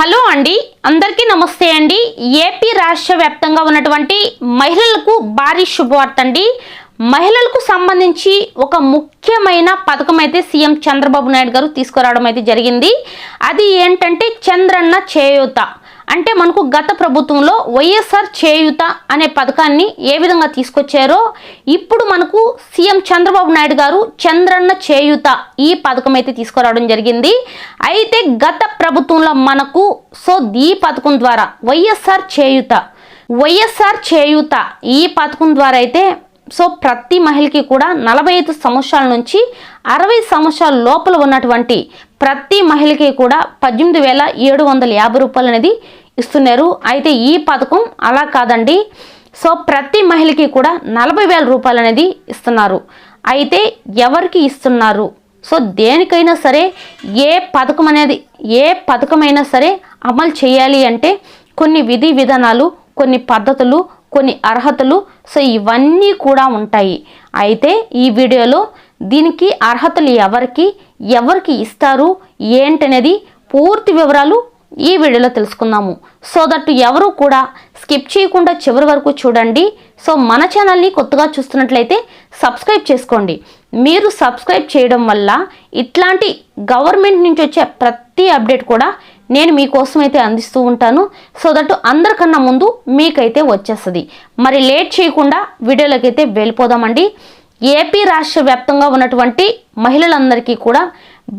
Hello అండి. అందరికీ నమస్తే అండి. ఏపీ రాష్ట్ర వ్యాప్తంగా ఉన్నటువంటి మహిళలకు భారీ శుభవార్త అండి మహిళలకు సంబంధించి ఒక ముఖ్యమైన పథకం అయితే సీఎం చంద్రబాబు నాయుడు గారు తీసుకురావడం అయితే జరిగింది. అది ఏంటంటే చంద్రన్న చేయూత. అంటే మనకు గత ప్రభుత్వంలో వైఎస్ఆర్ చేయూత అనే పథకాన్ని ఏ విధంగా తీసుకొచ్చారో ఇప్పుడు మనకు సీఎం చంద్రబాబు నాయుడు గారు చంద్రన్న చేయూత ఈ పథకం అయితే తీసుకురావడం జరిగింది. అయితే గత ప్రభుత్వంలో మనకు సో ఈ పథకం ద్వారా వైఎస్ఆర్ చేయూత వైఎస్ఆర్ చేయూత ఈ పథకం ద్వారా అయితే సో ప్రతి మహిళకి కూడా నలభై ఐదు సంవత్సరాల నుంచి అరవై సంవత్సరాల లోపల ఉన్నటువంటి ప్రతి మహిళకి కూడా పద్దెనిమిది వేల ఏడు వందల యాభై రూపాయలు అనేది ఇస్తున్నారు. అయితే ఈ పథకం అలా కాదండి. సో ప్రతి మహిళకి కూడా నలభై వేల రూపాయలు అనేది ఇస్తున్నారు. అయితే ఎవరికి ఇస్తున్నారు? సో దేనికైనా సరే ఏ పథకం అనేది ఏ పథకమైనా సరే అమలు చేయాలి అంటే కొన్ని విధి విధానాలు కొన్ని పద్ధతులు కొన్ని అర్హతలు సో ఇవన్నీ కూడా ఉంటాయి. అయితే ఈ వీడియోలో దీనికి అర్హతలు ఎవరికి ఎవరికి ఇస్తారు ఏంటనేది పూర్తి వివరాలు ఈ వీడియోలో తెలుసుకుందాము. సో దట్ ఎవరు కూడా స్కిప్ చేయకుండా చివరి వరకు చూడండి. సో మన ఛానల్ని కొత్తగా చూస్తున్నట్లయితే సబ్స్క్రైబ్ చేసుకోండి. మీరు సబ్స్క్రైబ్ చేయడం వల్ల ఇట్లాంటి గవర్నమెంట్ నుంచి వచ్చే ప్రతి అప్డేట్ కూడా నేను మీకోసం అయితే అందిస్తూ ఉంటాను. సో దట్ అందరికన్నా ముందు మీకైతే వచ్చేస్తుంది. మరి లేట్ చేయకుండా వీడియోలోకి అయితే వెళ్ళిపోదామండి. ఏపీ రాష్ట్ర వ్యాప్తంగా ఉన్నటువంటి మహిళలందరికీ కూడా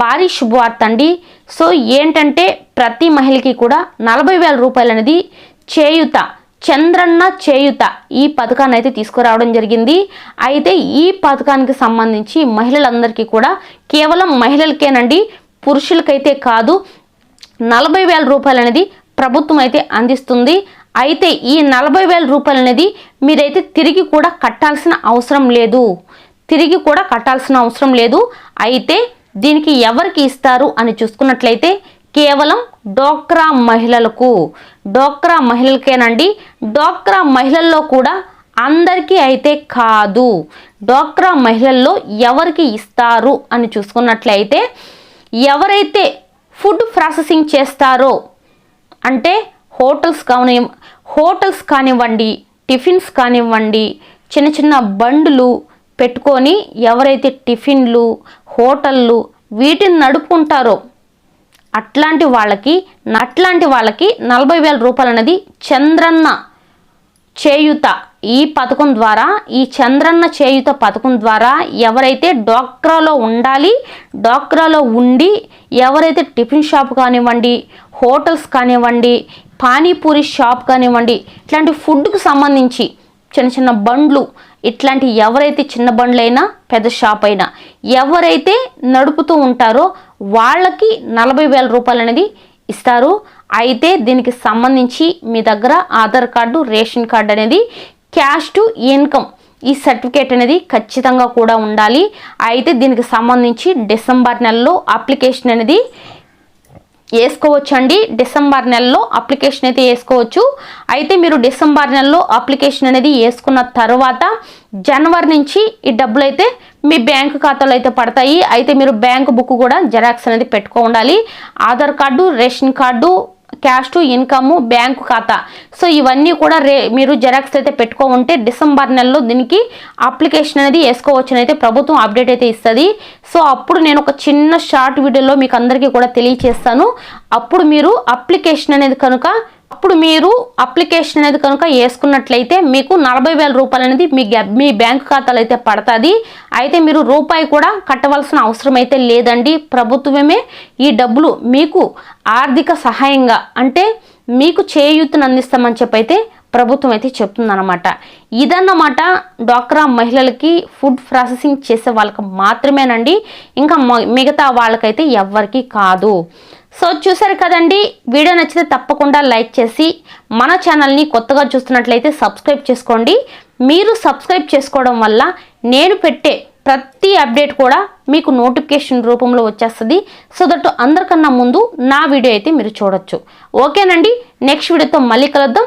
భారీ శుభవార్త అండి. సో ఏంటంటే ప్రతి మహిళకి కూడా నలభై వేల రూపాయలు అనేది చేయుత చంద్రన్న చేయుత ఈ పథకాన్ని అయితే తీసుకురావడం జరిగింది. అయితే ఈ పథకానికి సంబంధించి మహిళలందరికీ కూడా కేవలం మహిళలకేనండి పురుషులకైతే కాదు నలభై వేల రూపాయలు అనేది ప్రభుత్వం అయితే అందిస్తుంది. అయితే ఈ నలభై వేల రూపాయలు అనేది మీరైతే తిరిగి కూడా కట్టాల్సిన అవసరం లేదు. తిరిగి కూడా కట్టాల్సిన అవసరం లేదు. అయితే దీనికి ఎవరికి ఇస్తారు అని చూసుకున్నట్లయితే కేవలం డోక్రా మహిళలకు. డోక్రా మహిళలకేనండి. డోక్రా మహిళల్లో కూడా అందరికీ అయితే కాదు. డోక్రా మహిళల్లో ఎవరికి ఇస్తారు అని చూసుకున్నట్లయితే ఎవరైతే ఫుడ్ ప్రాసెసింగ్ చేస్తారో అంటే హోటల్స్ కాని హోటల్స్ కానివ్వండి టిఫిన్స్ కానివ్వండి చిన్న చిన్న బండ్లు పెట్టుకొని ఎవరైతే టిఫిన్లు హోటళ్ళు వీటిని నడుపుకుంటారో అట్లాంటి వాళ్ళకి అట్లాంటి వాళ్ళకి నలభై వేల రూపాయలు అనేది చంద్రన్న చేయుత. ఈ పథకం ద్వారా ఈ చంద్రన్న చేయుత పథకం ద్వారా ఎవరైతే డోక్రాలో ఉండాలి డోక్రాలో ఉండి ఎవరైతే టిఫిన్ షాప్ కానివ్వండి హోటల్స్ కానివ్వండి పానీపూరి షాప్ కానివ్వండి ఇట్లాంటి ఫుడ్కు సంబంధించి చిన్న చిన్న బండ్లు. ఇట్లాంటి ఎవరైతే చిన్న బండ్లైనా పెద్ద షాప్ అయినా ఎవరైతే నడుపుతూ ఉంటారో వాళ్ళకి నలభై వేల రూపాయలు అనేది ఇస్తారు. అయితే దీనికి సంబంధించి మీ దగ్గర ఆధార్ కార్డు రేషన్ కార్డు అనేది క్యాష్ టు ఇన్కమ్ ఈ సర్టిఫికేట్ అనేది ఖచ్చితంగా కూడా ఉండాలి. అయితే దీనికి సంబంధించి డిసెంబర్ నెలలో అప్లికేషన్ అనేది వేసుకోవచ్చు అండి డిసెంబర్ నెలలో అప్లికేషన్ అయితే వేసుకోవచ్చు. అయితే మీరు డిసెంబర్ నెలలో అప్లికేషన్ అనేది వేసుకున్న తర్వాత జనవరి నుంచి ఈ డబ్బులు అయితే మీ బ్యాంకు ఖాతాలో అయితే పడతాయి. అయితే మీరు బ్యాంకు బుక్ కూడా జెరాక్స్ అనేది పెట్టుకో ఉండాలి Aadhaar card ration card caste to income bank ఖాతా. సో ఇవన్నీ కూడా రే మీరు జెరాక్స్ అయితే పెట్టుకో ఉంటే డిసెంబర్ నెలలో దీనికి అప్లికేషన్ అనేది వేసుకోవచ్చని అయితే ప్రభుత్వం అప్డేట్ అయితే ఇస్తుంది. సో అప్పుడు నేను ఒక చిన్న షార్ట్ వీడియోలో మీకు అందరికీ కూడా తెలియచేస్తాను. అప్పుడు మీరు అప్లికేషన్ అనేది కనుక అప్పుడు మీరు అప్లికేషన్ అనేది కనుక వేసుకున్నట్లయితే మీకు నలభై వేల రూపాయలు అనేది మీ మీ బ్యాంక్ ఖాతాలో అయితే పడుతుంది. అయితే మీరు రూపాయి కూడా కట్టవలసిన అవసరం అయితే లేదండి. ప్రభుత్వమే ఈ డబ్బులు మీకు ఆర్థిక సహాయంగా అంటే మీకు చేయూతను అందిస్తామని చెప్పైతే ప్రభుత్వం అయితే చెప్తుందన్నమాట. ఇదన్నమాట డ్వాక్రా మహిళలకి ఫుడ్ ప్రాసెసింగ్ చేసే వాళ్ళకి మాత్రమేనండి. ఇంకా మిగతా వాళ్ళకైతే ఎవ్వరికి కాదు. సో చూసారు కదండి? వీడియో నచ్చితే తప్పకుండా లైక్ చేసి మన ఛానల్ని కొత్తగా చూస్తున్నట్లయితే సబ్స్క్రైబ్ చేసుకోండి. మీరు సబ్స్క్రైబ్ చేసుకోవడం వల్ల నేను పెట్టే ప్రతి అప్డేట్ కూడా మీకు నోటిఫికేషన్ రూపంలో వచ్చేస్తుంది. సో దట్ అందరికన్నా ముందు నా వీడియో అయితే మీరు చూడొచ్చు. ఓకేనండి? నెక్స్ట్ వీడియోతో మళ్ళీ కలుద్దాం.